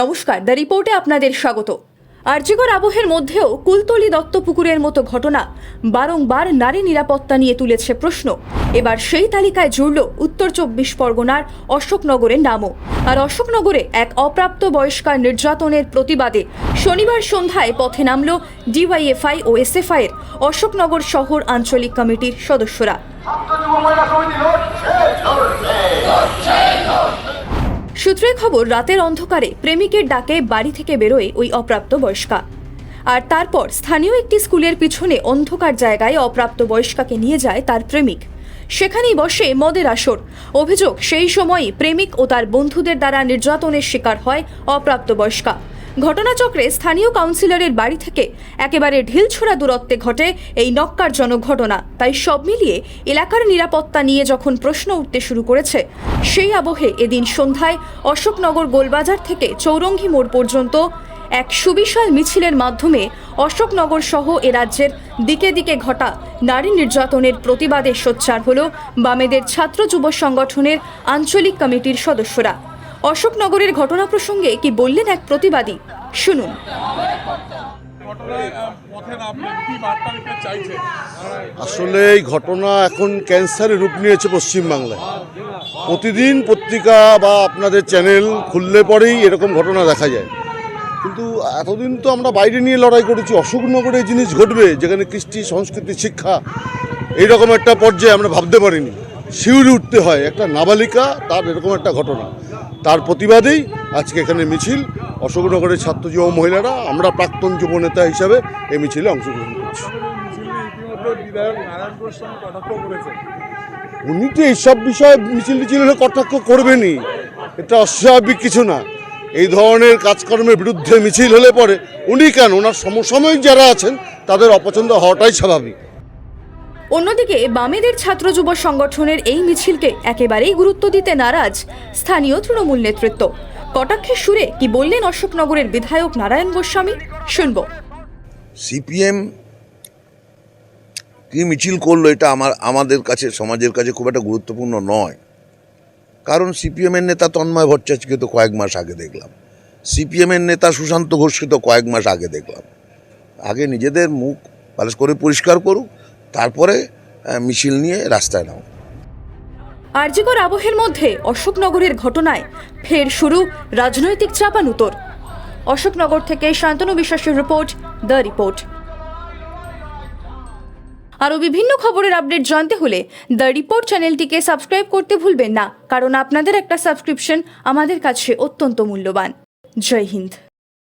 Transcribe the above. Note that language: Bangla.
নমস্কার, দ্য রিপোর্টে আপনাদের স্বাগত। আর্যিকর আবহের মধ্যেও কুলতলি দত্তপুকুরের মতো ঘটনা বারংবার নারী নিরাপত্তা নিয়ে তুলেছে প্রশ্ন। এবার সেই তালিকায় জুড়ল উত্তর চব্বিশ পরগনার অশোকনগরের নামও। আর অশোকনগরে এক অপ্রাপ্ত বয়স্কার নির্যাতনের প্রতিবাদে শনিবার সন্ধ্যায় পথে নামল ডিওয়াইএফআই ও এসএফআই এর অশোকনগর শহর আঞ্চলিক কমিটির সদস্যরা। সূত্রে খবর, রাতের অন্ধকারে প্রেমিকের ডাকে বাড়ি থেকে বেরোয় ওই অপ্রাপ্ত বয়স্কা আর তারপর স্থানীয় একটি স্কুলের পিছনে অন্ধকার জায়গায় অপ্রাপ্ত বয়স্কাকে নিয়ে যায় তার প্রেমিক। সেখানেই বসে মদের আসর। অভিযোগ, সেই সময়ই প্রেমিক ও তার বন্ধুদের দ্বারা নির্যাতনের শিকার হয় অপ্রাপ্ত বয়স্কা ঘটনাচক্রে স্থানীয় কাউন্সিলরের বাড়ি থেকে একেবারে ঢিলছোড়া দূরত্বে ঘটে এই নক্কারজনক ঘটনা। তাই সব মিলিয়ে এলাকার নিরাপত্তা নিয়ে যখন প্রশ্ন উঠতে শুরু করেছে, সেই আবহে এদিন সন্ধ্যায় অশোকনগর গোলবাজার থেকে চৌরঙ্গি মোড় পর্যন্ত এক সুবিশাল মিছিলের মাধ্যমে অশোকনগর সহ এ রাজ্যের দিকে দিকে ঘটা নারী নির্যাতনের প্রতিবাদে সোচ্চার হল বামেদের ছাত্র যুব সংগঠনের আঞ্চলিক কমিটির সদস্যরা। অশোকনগরের ঘটনা প্রসঙ্গে কি বললেন এক প্রতিবাদী? শুনুন। আসলে এই ঘটনা এখন ক্যান্সারের রূপ নিয়েছে পশ্চিমবাংলায়। প্রতিদিন পত্রিকা বা আপনাদের চ্যানেল খুললে পরেই এরকম ঘটনা দেখা যায়। কিন্তু এতদিন তো আমরা বাইরে নিয়ে লড়াই করেছি। অশোকনগরে এই জিনিস ঘটবে যেখানে কৃষ্টি সংস্কৃতি শিক্ষা এইরকম একটা পর্যায়ে আমরা ভাবতে পারিনি। শিউরে উঠতে হয়। একটা নাবালিকা তার এরকম একটা ঘটনা। তার প্রতিবাদেই আজকে এখানে মিছিল। অশোকনগরের ছাত্র যুব মহিলারা, আমরা প্রাক্তন যুব নেতা হিসাবে এই মিছিলে অংশগ্রহণ করছি। মিছিলে উনি তো এইসব বিষয়ে মিছিল টিছিল হলে কটাক্ষ করবেনই। এটা অস্বাভাবিক কিছু না। এই ধরনের কাজকর্মের বিরুদ্ধে মিছিল হলে পরে উনি কেন? ওনার সমসাময়িক যারা আছেন, তাদের অপছন্দ হওয়াটাই স্বাভাবিক। অন্যদিকে বামেদের ছাত্র যুব সংগঠনের এই মিছিলকে একেবারেই গুরুত্ব দিতে নারাজ স্থানীয় তৃণমূল নেতৃত্ব। কটাক্ষের সুরে কি বললেন অশোকনগরের বিধায়ক নারায়ণ গোস্বামী? শুনব। সিপিএম কি মিছিল করল এটা আমার, আমাদের কাছে, সমাজের কাছে খুব একটা গুরুত্বপূর্ণ নয়। কারণ সিপিএমের নেতা তন্ময় ভট্টাচার্যকে তো কয়েক মাস আগে দেখলাম। সিপিএমের নেতা সুশান্ত ঘোষকে তো কয়েক মাস আগে দেখলাম। আগে নিজেদের মুখ পালিশ করে পরিষ্কার করুক তারপরে মিছিল নিয়ে রাস্তায় নাও আরজিকর আবহের মধ্যে অশোকনগরের ঘটনায় ফের শুরু রাজনৈতিক চাপানুতর। অশোকনগর থেকে শান্তনু বিশ্বাসের রিপোর্ট, দ্য রিপোর্ট। আরও বিভিন্ন খবরের আপডেট জানতে হলে দ্য রিপোর্ট চ্যানেলটিকে সাবস্ক্রাইব করতে ভুলবেন না, কারণ আপনাদের একটা সাবস্ক্রিপশন আমাদের কাছে অত্যন্ত মূল্যবান। জয় হিন্দ।